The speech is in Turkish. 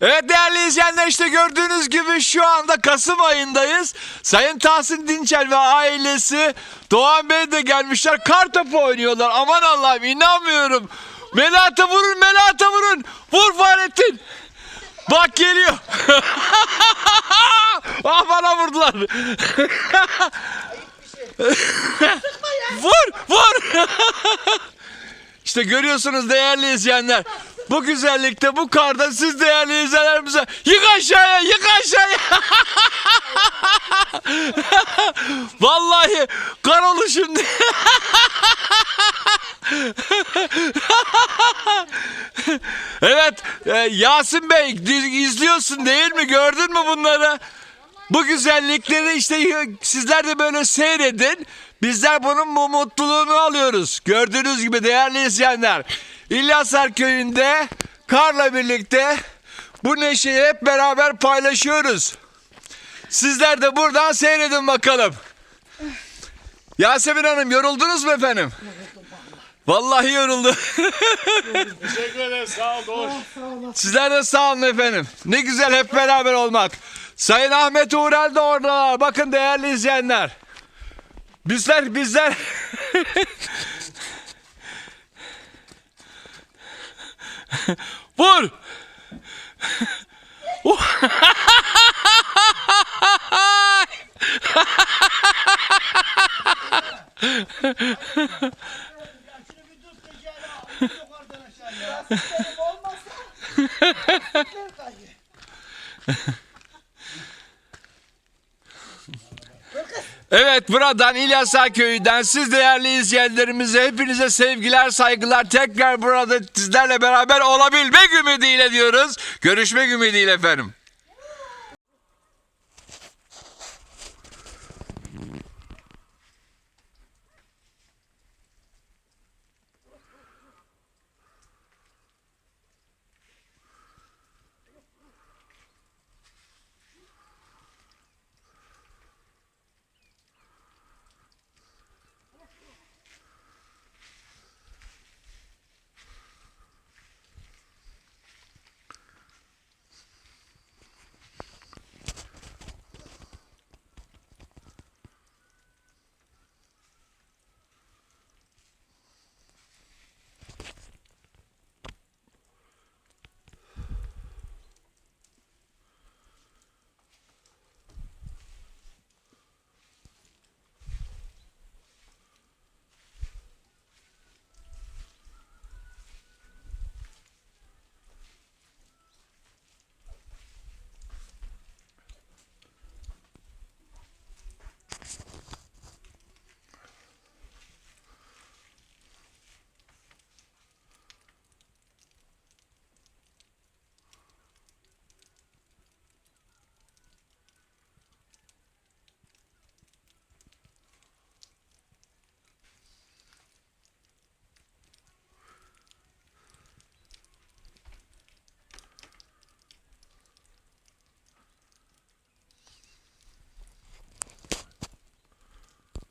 Evet değerli izleyenler işte gördüğünüz gibi şu anda Kasım ayındayız. Sayın Tahsin Dinçer ve ailesi Doğan Bey de gelmişler. Kar topu oynuyorlar. Aman Allah'ım inanmıyorum. Melata vurun Melata vurun. Vur Fahrettin. Bak geliyor. ah bana vurdular. vur vur. İşte görüyorsunuz değerli izleyenler. Bu güzellikte bu karda siz değerli izleyenlerimize yık aşağıya yık aşağıya. Vallahi kar olur şimdi. evet e, Yasin Bey izliyorsun değil mi gördün mü bunları? Bu güzellikleri işte sizler de böyle seyredin. Bizler bunun bu mutluluğunu alıyoruz. Gördüğünüz gibi değerli izleyenler. İlyasar köyünde karla birlikte bu neşeyi hep beraber paylaşıyoruz. Sizler de buradan seyredin bakalım. Yasemin Hanım yoruldunuz mu efendim? Vallahi yoruldu. Teşekkür ederim. Sağ ol Doğuş. Sizler de sağ olun efendim. Ne güzel hep beraber olmak. Sayın Ahmet Uğral da oradalar. Bakın değerli izleyenler. Bizler bizler Vur. Evet buradan İlyasa köyünden siz değerli izleyenlerimize hepinize sevgiler saygılar tekrar burada sizlerle beraber olabilmek ümidiyle diyoruz. Görüşmek ümidiyle efendim.